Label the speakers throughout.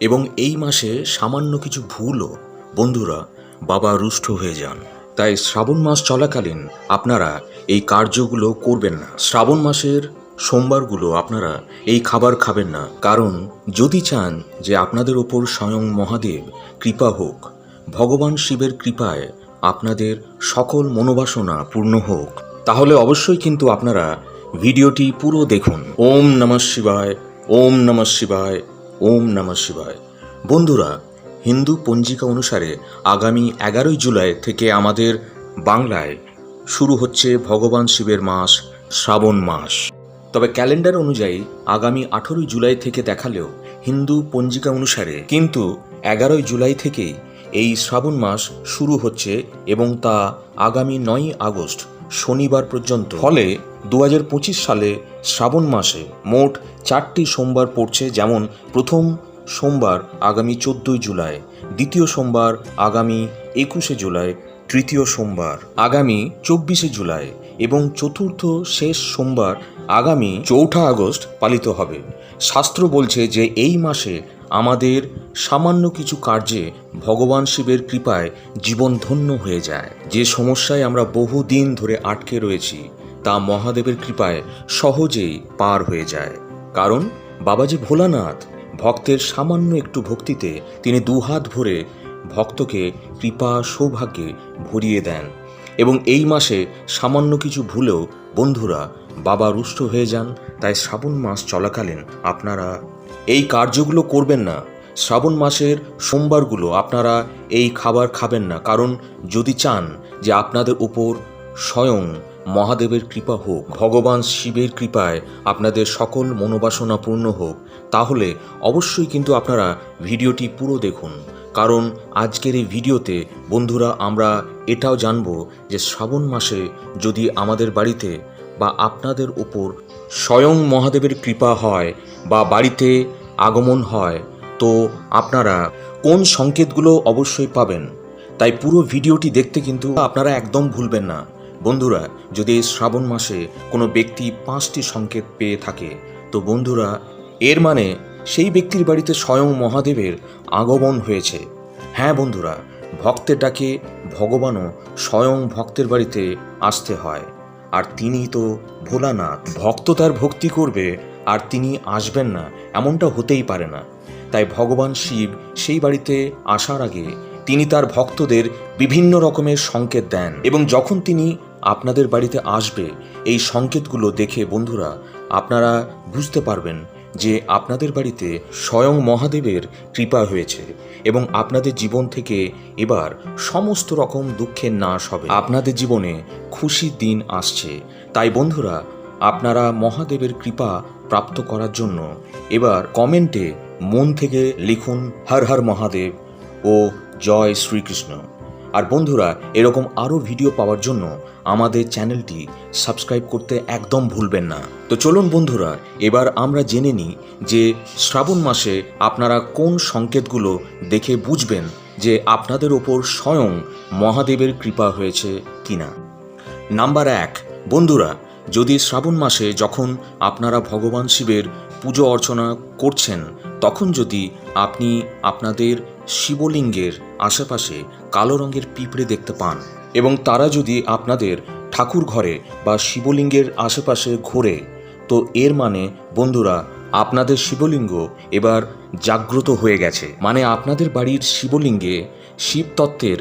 Speaker 1: এবং এই মাসে সামান্য কিছু ভুলও বন্ধুরা বাবা রুষ্ট হয়ে যান। তাই শ্রাবণ মাস চলাকালীন আপনারা এই কার্যগুলো করবেন না। শ্রাবণ মাসের সোমবারগুলো আপনারা এই খাবার খাবেন না। কারণ যদি চান যে আপনাদের ওপর স্বয়ং মহাদেব কৃপা হোক, ভগবান শিবের কৃপায় আপনাদের সকল মনোবাসনা পূর্ণ হোক, তাহলে অবশ্যই কিন্তু আপনারা ভিডিওটি পুরো দেখুন। ওম নমঃ শিবায়, ওম নমঃ শিবায়। ওম নমঃ শিবায়। বন্ধুরা, হিন্দু পঞ্জিকা অনুসারে আগামী এগারোই জুলাই থেকে আমাদের বাংলায় শুরু হচ্ছে ভগবান শিবের মাস, শ্রাবণ মাস। তবে ক্যালেন্ডার অনুযায়ী আগামী আঠেরোই জুলাই থেকে দেখালেও হিন্দু পঞ্জিকা অনুসারে কিন্তু এগারোই জুলাই থেকেই এই শ্রাবণ মাস শুরু হচ্ছে এবং তা আগামী নয়ই আগস্ট, শনিবার পর্যন্ত। ফলে দু হাজার পঁচিশ সালে শ্রাবণ মাসে মোট চারটি সোমবার পড়ছে যেমন প্রথম সোমবার আগামী চোদ্দই জুলাই, দ্বিতীয় সোমবার আগামী একুশে জুলাই, তৃতীয় সোমবার আগামী চব্বিশে জুলাই এবং চতুর্থ শেষ সোমবার আগামী চৌঠা আগস্ট পালিত হবে। শাস্ত্র বলছে যে এই মাসে আমাদের সামান্য কিছু কার্যে ভগবান শিবের কৃপায় জীবন ধন্য হয়ে যায়। যে সমস্যায় আমরা বহুদিন ধরে আটকে রয়েছি তা মহাদেবের কৃপায় সহজেই পার হয়ে যায়। কারণ বাবাজি ভোলানাথ ভক্তের সামান্য একটু ভক্তিতে তিনি দুহাত ভরে ভক্তকে কৃপা সৌভাগ্যে ভরিয়ে দেন এবং এই মাসে সামান্য কিছু ভুলেও বন্ধুরা বাবা রুষ্ট হয়ে যান। তাই শ্রাবণ মাস চলাকালীন আপনারা এই কার্যগুলো করবেন না। শ্রাবণ মাসের সোমবারগুলো আপনারা এই খাবার খাবেন না। কারণ যদি চান যে আপনাদের উপর স্বয়ং মহাদেবের কৃপা হোক, ভগবান শিবের কৃপায় আপনাদের সকল মনোবাসনা পূর্ণ হোক, তাহলে অবশ্যই কিন্তু আপনারা ভিডিওটি পুরো দেখুন। কারণ আজকের এই ভিডিওতে বন্ধুরা আমরা এটাও জানব যে শ্রাবণ মাসে যদি আমাদের বাড়িতে বা আপনাদের উপর স্বয়ং মহাদেবের কৃপা হয় বা বাড়িতে আগমন হয়, তো আপনারা কোন সংকেতগুলো অবশ্যই পাবেন। তাই পুরো ভিডিওটি দেখতে কিন্তু আপনারা একদম ভুলবেন না। বন্ধুরা, যদি এই শ্রাবণ মাসে কোনো ব্যক্তি পাঁচটি সংকেত পেয়ে থাকে, তো বন্ধুরা, এর মানে সেই ব্যক্তির বাড়িতে স্বয়ং মহাদেবের আগমন হয়েছে। হ্যাঁ বন্ধুরা, ভক্তের ডাকে ভগবানও স্বয়ং ভক্তের বাড়িতে আসতে হয়, আর তিনি তো ভোলানাথ। ভক্ত তার ভক্তি করবে, আর তিনি আসবেন না, এমনটা হতেই পারে না। তাই ভগবান শিব সেই বাড়িতে আসার আগে তিনি তার ভক্তদের বিভিন্ন রকমের সংকেত দেন, এবং যখন তিনি আপনাদের বাড়িতে আসবে এই সংকেতগুলো দেখে বন্ধুরা, আপনারা বুঝতে পারবেন যে আপনাদের বাড়িতে স্বয়ং মহাদেবের কৃপা হয়েছে এবং আপনাদের জীবন থেকে এবার সমস্ত রকম দুঃখের নাশ হবে। আপনাদের জীবনে খুশির দিন আসছে। তাই বন্ধুরা, আপনারা মহাদেবের কৃপা প্রাপ্ত করার জন্য এবার কমেন্টে মন থেকে লিখুন, হর হর মহাদেব ও জয় শ্রীকৃষ্ণ আর বন্ধুরা, এরকম আরও ভিডিও পাওয়ার জন্য আমাদের চ্যানেলটি সাবস্ক্রাইব করতে একদম ভুলবেন না। তো চলুন বন্ধুরা, এবার আমরা জেনে নিই যে শ্রাবণ মাসে আপনারা কোন সংকেতগুলো দেখে বুঝবেন যে আপনাদের ওপর স্বয়ং মহাদেবের কৃপা হয়েছে কিনা। নাম্বার এক, বন্ধুরা, যদি শ্রাবণ মাসে যখন আপনারা ভগবান শিবের পুজো অর্চনা করছেন, তখন যদি আপনি আপনাদের শিবলিঙ্গের আশেপাশে কালো রঙের পিঁপড়ে দেখতে পান এবং তারা যদি আপনাদের ঠাকুর ঘরে বা শিবলিঙ্গের আশেপাশে ঘোরে, তো এর মানে বন্ধুরা, আপনাদের শিবলিঙ্গ এবার জাগ্রত হয়ে গেছে। মানে আপনাদের বাড়ির শিবলিঙ্গে শিবতত্ত্বের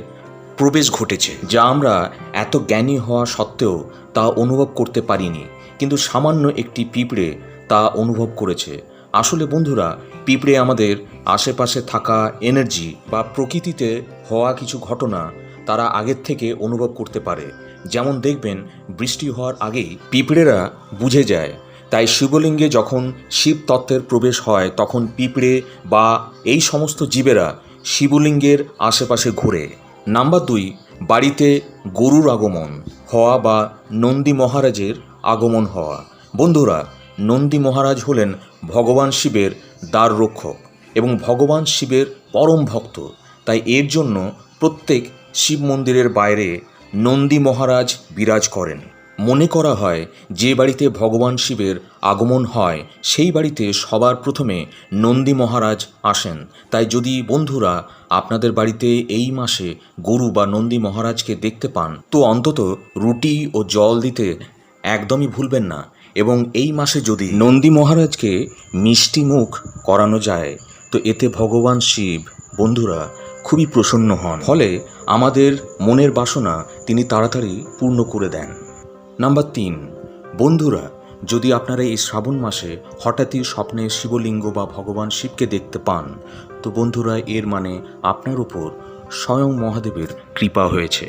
Speaker 1: প্রবেশ ঘটেছে, যা আমরা এত জ্ঞানী হওয়া সত্ত্বেও তা অনুভব করতে পারিনি। কিন্তু সামান্য একটি পিঁপড়ে তা অনুভব করেছে। আসলে বন্ধুরা, পিঁপড়ে আমাদের আশেপাশে থাকা এনার্জি বা প্রকৃতিতে হওয়া কিছু ঘটনা তারা আগের থেকে অনুভব করতে পারে। যেমন দেখবেন, বৃষ্টি হওয়ার আগেই পিঁপড়েরা বুঝে যায়। তাই শিবলিঙ্গে যখন শিব তত্ত্বের প্রবেশ হয়, তখন পিঁপড়ে বা এই সমস্ত জীবেরা শিবলিঙ্গের আশেপাশে ঘোরে। নাম্বার দুই, বাড়িতে গরুর আগমন হওয়া বা নন্দী মহারাজের আগমন হওয়া। বন্ধুরা, নন্দী মহারাজ হলেন ভগবান শিবের দ্বার রক্ষক এবং ভগবান শিবের পরম ভক্ত। তাই এর জন্য প্রত্যেক শিব মন্দিরের বাইরে নন্দী মহারাজ বিরাজ করেন। মনে করা হয়, যে বাড়িতে ভগবান শিবের আগমন হয়, সেই বাড়িতে সবার প্রথমে নন্দী মহারাজ আসেন। তাই যদি বন্ধুরা আপনাদের বাড়িতে এই মাসে গরু বা নন্দী মহারাজকে দেখতে পান, তো অন্তত রুটি ও জল দিতে একদমই ভুলবেন না। এবং এই মাসে যদি নন্দী মহারাজকে মিষ্টি মুখ করানো যায়, তো এতে ভগবান শিব, বন্ধুরা খুবই প্রসন্ন হন। ফলে আমাদের মনের বাসনা তিনি তাড়াতাড়ি পূর্ণ করে দেন। নাম্বার তিন, বন্ধুরা, যদি আপনারা এই শ্রাবণ মাসে হঠাৎই স্বপ্নে শিবলিঙ্গ বা ভগবান শিবকে দেখতে পান, তো বন্ধুরা এর মানে আপনার উপর স্বয়ং মহাদেবের কৃপা হয়েছে।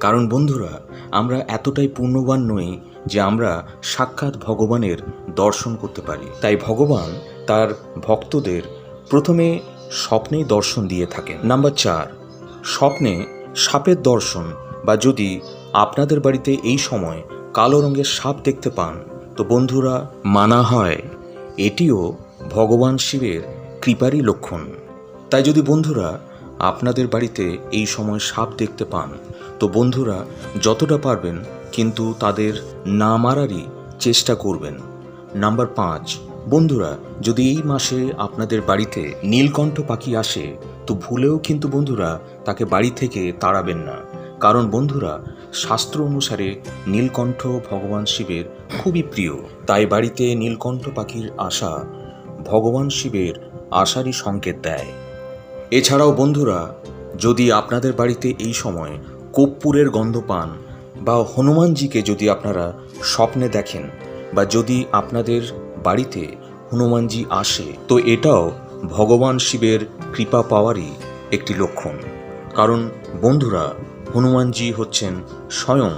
Speaker 1: কারণ বন্ধুরা, আমরা এতটাই পুণ্যবান নই যে আমরা সাক্ষাৎ ভগবানের দর্শন করতে পারি। তাই ভগবান তার ভক্তদের প্রথমে স্বপ্নেই দর্শন দিয়ে থাকেন। নাম্বার চার, স্বপ্নে সাপের দর্শন বা যদি আপনাদের বাড়িতে এই সময় কালো রঙের সাপ দেখতে পান, তো বন্ধুরা, মানা হয় এটিও ভগবান শিবের কৃপারই লক্ষণ। তাই যদি বন্ধুরা আপনাদের বাড়িতে এই সময় সাপ দেখতে পান, তো বন্ধুরা যতটা পারবেন কিন্তু তাদের না মারারই চেষ্টা করবেন। নাম্বার পাঁচ, বন্ধুরা, যদি এই মাসে আপনাদের বাড়িতে নীলকণ্ঠ পাখি আসে, তো ভুলেও কিন্তু বন্ধুরা তাকে বাড়ি থেকে তাড়াবেন না। কারণ বন্ধুরা, শাস্ত্র অনুসারে নীলকণ্ঠ ভগবান শিবের খুবই প্রিয়। তাই বাড়িতে নীলকণ্ঠ পাখির আশা ভগবান শিবের আশারই সংকেত দেয়। এছাড়াও বন্ধুরা, যদি আপনাদের বাড়িতে এই সময় কর্পূরের গন্ধ পান বা হনুমানজিকে যদি আপনারা স্বপ্নে দেখেন বা যদি আপনাদের বাড়িতে হনুমানজি আসে, তো এটাও ভগবান শিবের কৃপা পাওয়ারই একটি লক্ষণ। কারণ বন্ধুরা, হনুমানজি হচ্ছেন স্বয়ং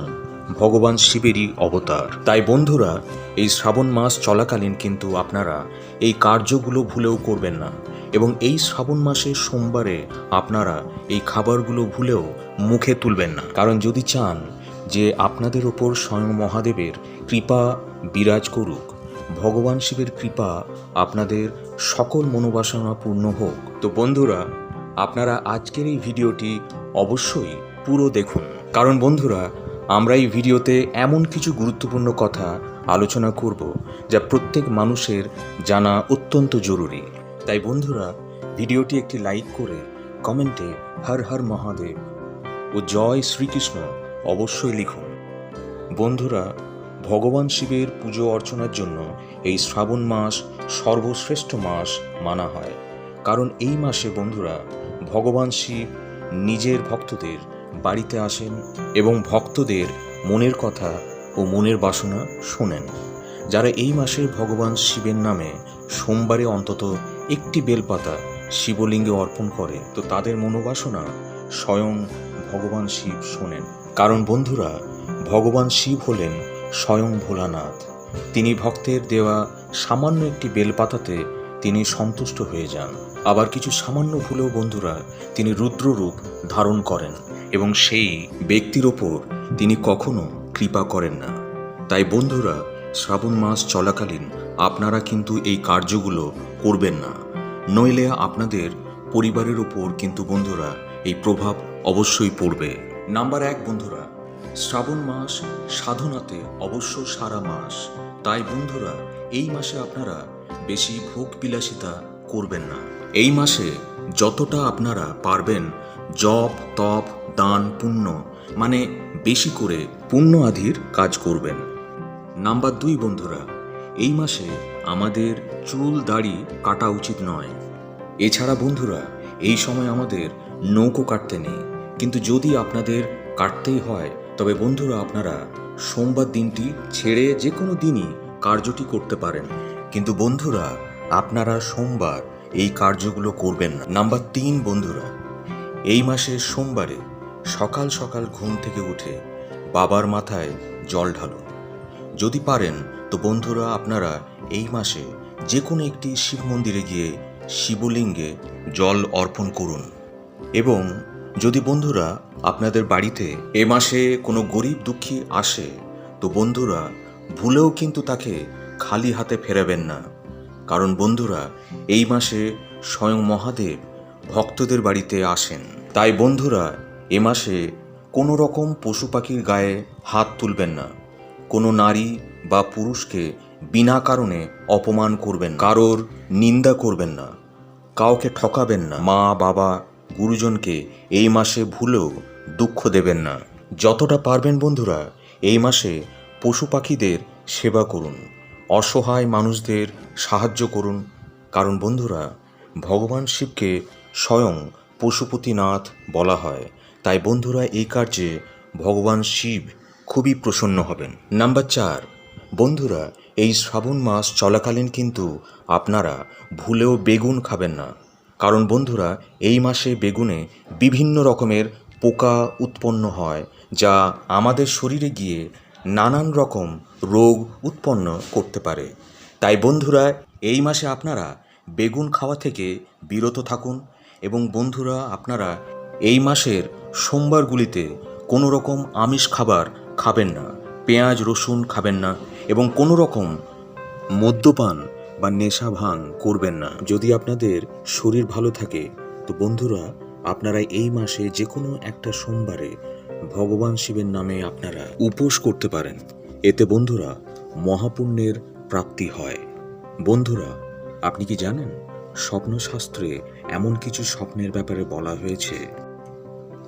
Speaker 1: ভগবান শিবেরই অবতার। তাই বন্ধুরা, এই শ্রাবণ মাস চলাকালীন কিন্তু আপনারা এই কার্যগুলো ভুলেও করবেন না এবং এই শ্রাবণ মাসের সোমবারে আপনারা এই খাবারগুলো ভুলেও মুখে তুলবেন না। কারণ যদি চান যে আপনাদের ওপর স্বয়ং মহাদেবের কৃপা বিরাজ করুক, ভগবান শিবের কৃপা আপনাদের সকল মনোবাসনা পূর্ণ হোক। তো বন্ধুরা, আপনারা আজকের এই ভিডিওটি অবশ্যই পুরো দেখুন। কারণ বন্ধুরা, আমরা এই ভিডিওতে এমন কিছু গুরুত্বপূর্ণ কথা আলোচনা করব যা প্রত্যেক মানুষের জানা অত্যন্ত জরুরি। তাই বন্ধুরা, ভিডিওটি একটি লাইক করে কমেন্টে হর হর মহাদেব ও জয় শ্রীকৃষ্ণ অবশ্যই লিখুন। বন্ধুরা, ভগবান শিবের পুজো অর্চনার জন্য এই শ্রাবণ মাস সর্বশ্রেষ্ঠ মাস মানা হয়। কারণ এই মাসে বন্ধুরা, ভগবান শিব নিজের ভক্তদের বাড়িতে আসেন এবং ভক্তদের মনের কথা ও মনের বাসনা শোনেন। যারা এই মাসে ভগবান শিবের নামে সোমবারে অন্তত একটি বেলপাতা শিবলিঙ্গে অর্পণ করে, তো তাদের মনোবাসনা স্বয়ং ভগবান শিব শোনেন। কারণ বন্ধুরা, ভগবান শিব হলেন স্বয়ং ভোলানাথ। তিনি ভক্তের দেওয়া সামান্য একটি বেলপাতাতে তিনি সন্তুষ্ট হয়ে যান। আবার কিছু সামান্য ভুলেও বন্ধুরা, তিনি রুদ্ররূপ ধারণ করেন এবং সেই ব্যক্তির ওপর তিনি কখনো কৃপা করেন না। তাই বন্ধুরা, শ্রাবণ মাস চলাকালীন আপনারা কিন্তু এই কার্যগুলো করবেন না। নইলে আপনাদের পরিবারের উপর কিন্তু বন্ধুরা, এই প্রভাব অবশ্যই পড়বে। নাম্বার এক বন্ধুরা, শ্রাবণ মাস, সাধনাতে অবশ্য সারা মাস। তাই বন্ধুরা, এই মাসে আপনারা বেশি ভোগ বিলাসিতা করবেন না। এই মাসে যতটা আপনারা পারবেন জপ, তপ, দান, পুণ্য মানে বেশি করে পুণ্য আধির কাজ করবেন। নাম্বার দুই বন্ধুরা, এই মাসে আমাদের চুল দাড়ি কাটা উচিত নয়। এছাড়া বন্ধুরা, এই সময় আমাদের নৌকো কাটতে নেই। কিন্তু যদি আপনাদের কাটতেই হয়, তবে বন্ধুরা আপনারা সোমবার দিনটি ছেড়ে যে কোনো দিনই কার্যটি করতে পারেন। কিন্তু বন্ধুরা, আপনারা সোমবার এই কার্যগুলো করবেন না। নাম্বার তিন, বন্ধুরা, এই মাসের সোমবারে সকাল সকাল ঘুম থেকে উঠে বাবার মাথায় জল ঢালুন। যদি পারেন, তো বন্ধুরা আপনারা এই মাসে যে কোনো একটি শিব মন্দিরে গিয়ে শিবলিঙ্গে জল অর্পণ করুন। এবং যদি বন্ধুরা আপনাদের বাড়িতে এ মাসে কোনো গরিব দুঃখী আসে, তো বন্ধুরা ভুলেও কিন্তু তাকে খালি হাতে ফেরাবেন না। কারণ বন্ধুরা, এই মাসে স্বয়ং মহাদেব ভক্তদের বাড়িতে আসেন। তাই বন্ধুরা, এ মাসে কোনো রকম পশু পাখির গায়ে হাত তুলবেন না। কোনো নারী বা পুরুষকে বিনা কারণে অপমান করবেন কারোর নিন্দা করবেন না। কাউকে ঠকাবেন না। মা, বাবা গুরুজনকে এই মাসে ভুলেও দুঃখ দেবেন না। যতটা পারবেন বন্ধুরা, এই মাসে পশু পাখিদের সেবা করুন। অসহায় মানুষদের সাহায্য করুন। কারণ বন্ধুরা, ভগবান শিবকে স্বয়ং পশুপতিনাথ বলা হয়। তাই বন্ধুরা, এই কার্যে ভগবান শিব খুবই প্রসন্ন হবেন। নাম্বার চার, বন্ধুরা, এই শ্রাবণ মাস চলাকালীন কিন্তু আপনারা ভুলেও বেগুন খাবেন না। কারণ বন্ধুরা, এই মাসে বেগুনে বিভিন্ন রকমের পোকা উৎপন্ন হয়, যা আমাদের শরীরে গিয়ে নানান রকম রোগ উৎপন্ন করতে পারে। তাই বন্ধুরা, এই মাসে আপনারা বেগুন খাওয়া থেকে বিরত থাকুন এবং বন্ধুরা, আপনারা এই মাসের সোমবারগুলিতে কোনো রকম আমিষ খাবার খাবেন না, পেঁয়াজ, রসুন খাবেন না এবং কোনো রকম মদ্যপান বা নেশা ভাঙ করবেন না। যদি আপনাদের শরীর ভালো থাকে, তো বন্ধুরা, আপনারা এই মাসে যে কোনো একটা সোমবারে ভগবান শিবের নামে আপনারা উপোস করতে পারেন। এতে বন্ধুরা, মহাপুণ্যের প্রাপ্তি হয়। বন্ধুরা, আপনি কি জানেন, স্বপ্নশাস্ত্রে এমন কিছু স্বপ্নের ব্যাপারে বলা হয়েছে,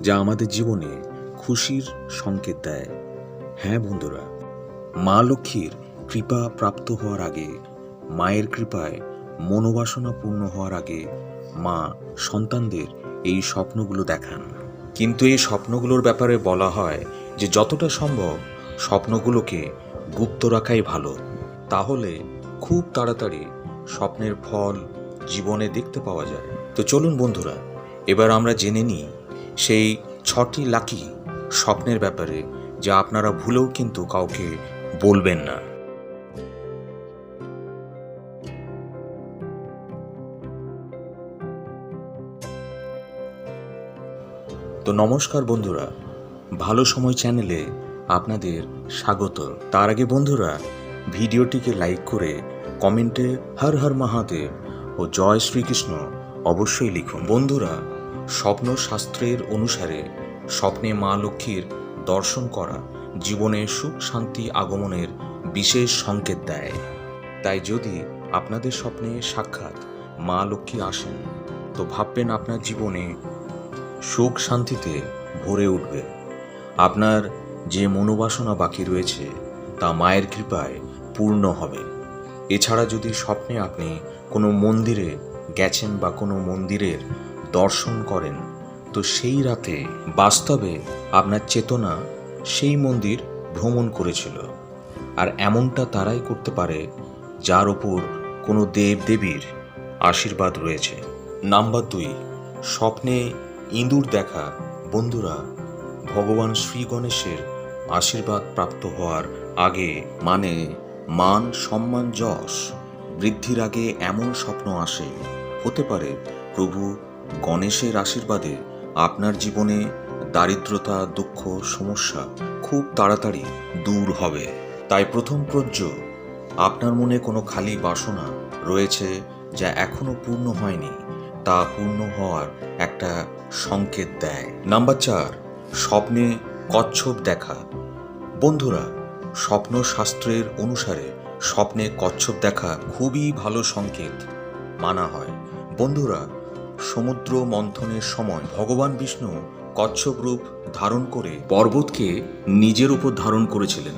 Speaker 1: যা আমাদের জীবনে খুশির সংকেত দেয়? হ্যাঁ বন্ধুরা, মা লক্ষ্মীর কৃপা প্রাপ্ত হওয়ার আগে মায়ের কৃপায় মনোবাসনা পূর্ণ হওয়ার আগে মা সন্তানদের এই স্বপ্নগুলো দেখান। কিন্তু এই স্বপ্নগুলোর ব্যাপারে বলা হয় যে যতটা সম্ভব স্বপ্নগুলোকে গুপ্ত রাখাই ভালো। তাহলে খুব তাড়াতাড়ি স্বপ্নের ফল জীবনে দেখতে পাওয়া যায়। তো চলুন বন্ধুরা, এবার আমরা জেনে নিই সেই ছটি লাকি স্বপ্নের ব্যাপারে যা আপনারা ভুলেও কিন্তু কাউকে বলবেন না। তো নমস্কার বন্ধুরা, ভালো সময় চ্যানেলে আপনাদের স্বাগত। তার আগে বন্ধুরা, ভিডিওটিকে লাইক করে কমেন্টে হর হর মহাদেব ও জয় শ্রীকৃষ্ণ অবশ্যই লিখুন। বন্ধুরা স্বপ্ন শাস্ত্রের অনুসারে স্বপ্নে মা লক্ষ্মীর দর্শন করা জীবনে সুখ শান্তি আগমনের বিশেষ সংকেত দেয়। তাই যদি আপনাদের স্বপ্নে সাক্ষাৎ মা লক্ষ্মী আসেন, তো ভাববেন আপনার জীবনে সুখ শান্তিতে ভরে উঠবে। আপনার যে মনোবাসনা বাকি রয়েছে, তা মায়ের কৃপায় পূর্ণ হবে। এছাড়া যদি স্বপ্নে আপনি কোনো মন্দিরে গেছেন বা কোনো মন্দিরের দর্শন করেন, তো সেই রাতে বাস্তবে আপনার চেতনা সেই মন্দির ভ্রমণ করেছিল। আর এমনটা তারাই করতে পারে যার ওপর কোনো দেব দেবীর আশীর্বাদ রয়েছে। নাম্বার দুই, স্বপ্নে ইঁদুর দেখা। বন্ধুরা, ভগবান শ্রী গণেশের আশীর্বাদ প্রাপ্ত হওয়ার আগে মানে মান, সম্মান, যশ বৃদ্ধির আগে এমন স্বপ্ন আসে। হতে পারে প্রভু গণেশের আশীর্বাদে আপনার জীবনে দারিদ্রতা, দুঃখ, সমস্যা খুব তাড়াতাড়ি দূর হবে। তাই প্রথম প্রজ্য আপনার মনে কোনো খালি বাসনা রয়েছে যা এখনও পূর্ণ হয়নি? তা পূর্ণ হওয়ার একটা সংকেত দেয়। নাম্বার চার, স্বপ্নে কচ্ছপ দেখা। বন্ধুরা, স্বপ্ন শাস্ত্রের অনুসারে স্বপ্নে কচ্ছপ দেখা খুবই ভালো সংকেত মানা হয়। বন্ধুরা, সমুদ্র মন্থনের সময় ভগবান বিষ্ণু কচ্ছপ রূপ ধারণ করে পর্বতকে নিজের উপর ধারণ করেছিলেন।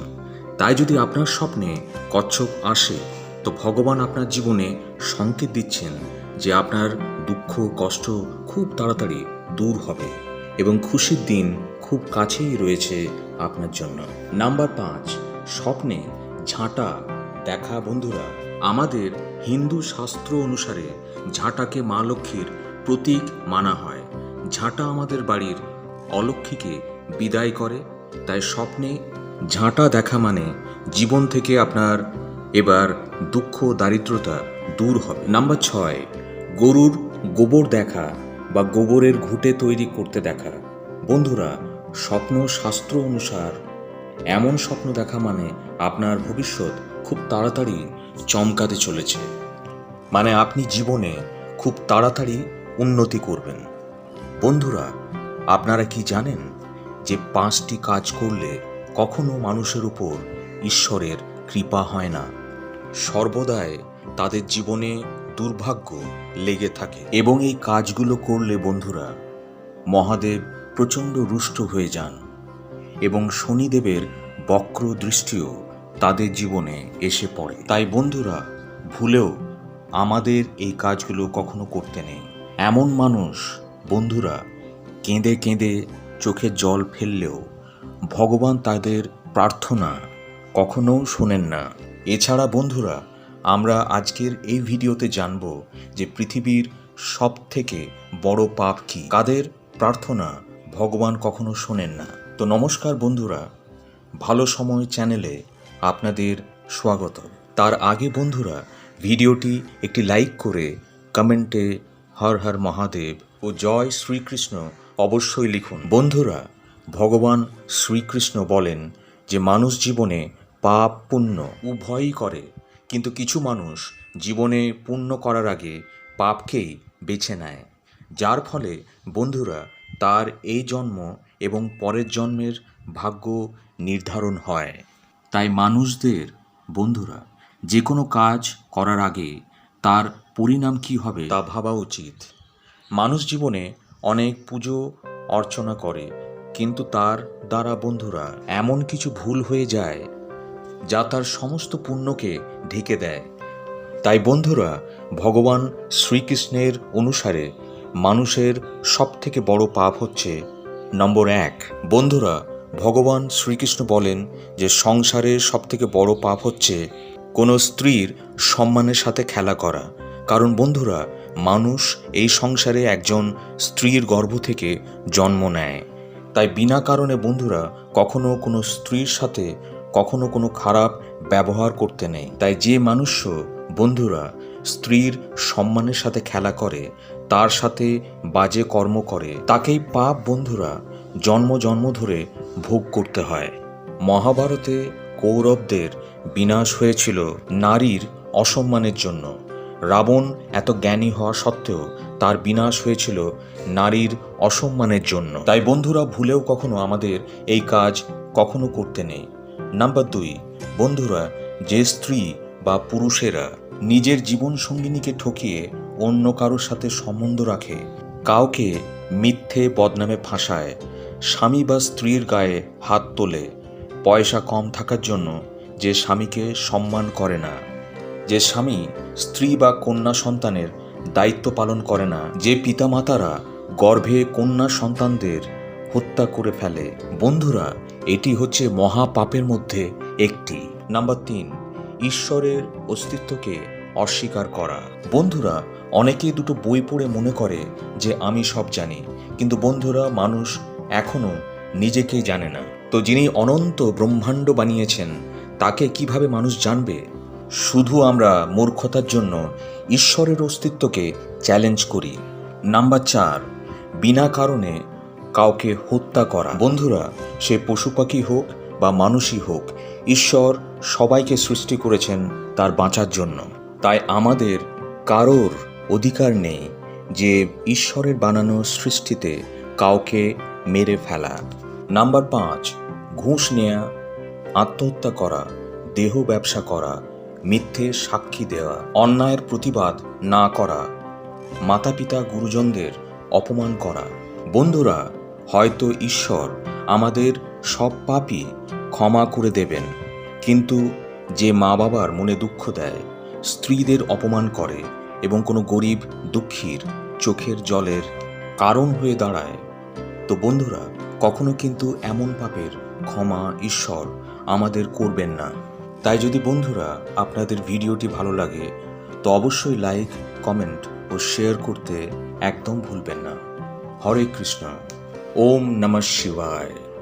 Speaker 1: তাই যদি আপনার স্বপ্নে কচ্ছপ আসে, তো ভগবান আপনার জীবনে সংকেত দিচ্ছেন যে আপনার দুঃখ, কষ্ট খুব তাড়াতাড়ি দূর হবে এবং খুশির দিন খুব কাছেই রয়েছে আপনার জন্য। নাম্বার পাঁচ, স্বপ্নে ঝাঁটা দেখা বন্ধুরা, আমাদের হিন্দু শাস্ত্র অনুসারে ঝাঁটাকে মা লক্ষ্মীর প্রতীক মানা হয়। ঝাঁটা আমাদের বাড়ির অলক্ষ্মীকে বিদায় করে, তাই স্বপ্নে ঝাঁটা দেখা মানে জীবন থেকে আপনার এবার দুঃখ, দারিদ্রতা দূর হবে। নাম্বার ছয়, গরুর গোবর দেখা বা গোবরের ঘুঁটে তৈরি করতে দেখা। বন্ধুরা, স্বপ্ন শাস্ত্র অনুসার এমন স্বপ্ন দেখা মানে আপনার ভবিষ্যৎ খুব তাড়াতাড়ি চমকাতে চলেছে। মানে আপনি জীবনে খুব তাড়াতাড়ি উন্নতি করবেন। বন্ধুরা, আপনারা কি জানেন যে পাঁচটি কাজ করলে কখনো মানুষের উপর ঈশ্বরের কৃপা হয় না? সর্বদাই তাদের জীবনে দুর্ভাগ্য লেগে থাকে। এবং এই কাজগুলো করলে বন্ধুরা, মহাদেব প্রচণ্ড রুষ্ট হয়ে যান এবং শনিদেবের বক্র দৃষ্টিও তাদের জীবনে এসে পড়ে। তাই বন্ধুরা, ভুলেও আমাদের এই কাজগুলো কখনো করতে নেই। এমন মানুষ বন্ধুরা, কেঁদে কেঁদে চোখে জল ফেললেও ভগবান তাদের প্রার্থনা কখনো শোনেন না। এছাড়া বন্ধুরা আমরা আজকের এই ভিডিওতে জানব যে পৃথিবীর সব থেকে বড় পাপ কি। কাদের প্রার্থনা ভগবান কখনো শোনেন না। তো নমস্কার বন্ধুরা, ভালো সময় চ্যানেলে আপনাদের স্বাগত তার আগে বন্ধুরা, ভিডিওটি একটি লাইক করে কমেন্টে হর হর মহাদেব ও জয় শ্রীকৃষ্ণ অবশ্যই লিখুন। বন্ধুরা, ভগবান শ্রীকৃষ্ণ বলেন যে মানুষ জীবনে পাপ পুণ্য উভয়ই করে। কিন্তু কিছু মানুষ জীবনে পুণ্য করার আগে পাপকেই বেছে নেয়, যার ফলে বন্ধুরা তার এই জন্ম এবং পরের জন্মের ভাগ্য নির্ধারণ হয়। তাই মানুষদের, বন্ধুরা, যে কোনো কাজ করার আগে তার পরিণাম কী হবে তা ভাবা উচিত। মানুষ জীবনে অনেক পুজো অর্চনা করে, কিন্তু তার দ্বারা বন্ধুরা এমন কিছু ভুল হয়ে যায় যা তার সমস্ত পুণ্যকে ঢেকে দেয়। তাই বন্ধুরা, ভগবান শ্রীকৃষ্ণের অনুসারে মানুষের সবথেকে বড় পাপ হচ্ছে নম্বর এক। বন্ধুরা, ভগবান শ্রীকৃষ্ণ বলেন যে সংসারের সবথেকে বড় পাপ হচ্ছে কোনো স্ত্রীর সম্মানের সাথে খেলা করা। কারণ বন্ধুরা, মানুষ এই সংসারে একজন স্ত্রীর গর্ভ থেকে জন্ম নেয়। তাই বিনা কারণে বন্ধুরা, কখনো কোনো স্ত্রীর সাথে কখনো কোনো খারাপ ব্যবহার করতে নেই। তাই যে মানুষ, বন্ধুরা, স্ত্রীর সম্মানের সাথে খেলা করে, তার সাথে বাজে কর্ম করে, তাকেই পাপ বন্ধুরা জন্ম জন্ম ধরে ভোগ করতে হয়। মহাভারতে কৌরবদের বিনাশ হয়েছিল নারীর অসম্মানের জন্য। রাবণ এত জ্ঞানী হওয়া সত্ত্বেও তার বিনাশ হয়েছিল নারীর অসম্মানের জন্য। তাই বন্ধুরা, ভুলেও কখনো আমাদের এই কাজ কখনো করতে নেই। নাম্বার দুই, বন্ধুরা, যে স্ত্রী বা পুরুষেরা নিজের জীবন সঙ্গিনীকে ঠকিয়ে অন্য কারোর সাথে সম্বন্ধ রাখে, কাউকে মিথ্যে বদনামে ফাঁসায়, স্বামী বা স্ত্রীর গায়ে হাত তোলে, পয়সা কম থাকার জন্য যে স্বামীকে সম্মান করে না, যে স্বামী স্ত্রী বা কন্যা সন্তানের দায়িত্ব পালন করে না, যে পিতামাতারা গর্ভে কন্যা সন্তানদের হত্যা করে ফেলে। বন্ধুরা, এটি হচ্ছে মহাপাপের মধ্যে একটি। নাম্বার তিন, ঈশ্বরের অস্তিত্বকে অস্বীকার করা। বন্ধুরা, অনেকেই দুটো বই পড়ে মনে করে যে আমি সব জানি, কিন্তু বন্ধুরা, মানুষ এখনও নিজেকেই জানে না। তো যিনি অনন্ত ব্রহ্মাণ্ড বানিয়েছেন, তাকে কীভাবে মানুষ জানবে? শুধু আমরা মূর্খতার জন্য ঈশ্বরের অস্তিত্বকে চ্যালেঞ্জ করি। নাম্বার চার, বিনা কারণে কাউকে হত্যা করা। বন্ধুরা, সে পশু পাখি হোক বা মানুষই হোক, ঈশ্বর সবাইকে সৃষ্টি করেছেন তার বাঁচার জন্য। তাই আমাদের কারোর অধিকার নেই যে ঈশ্বরের বানানো সৃষ্টিতে কাউকে মেরে ফেলা। নাম্বার পাঁচ, ঘুষ নেয়া, আত্মহত্যা করা, দেহ ব্যবসা করা, মিথ্যে সাক্ষী দেওয়া, অন্যায়ের প্রতিবাদ না করা মাতা পিতা গুরুজনদের অপমান করা। বন্ধুরা হয়তো ঈশ্বর আমাদের সব পাপই ক্ষমা করে দেবেন। কিন্তু যে মা বাবার মনে দুঃখ দেয়, স্ত্রীদের অপমান করে এবং কোনো গরিব দুঃখীর চোখের জলের কারণ হয়ে দাঁড়ায়, তো বন্ধুরা, কখনো কিন্তু এমন পাপের ক্ষমা ঈশ্বর আমাদের করবেন না। তাই যদি বন্ধুরা আপনাদের ভিডিওটি ভালো লাগে, তো অবশ্যই লাইক, কমেন্ট ও শেয়ার করতে একদম ভুলবেন না। হরে কৃষ্ণ। ওম নমঃ শিবায়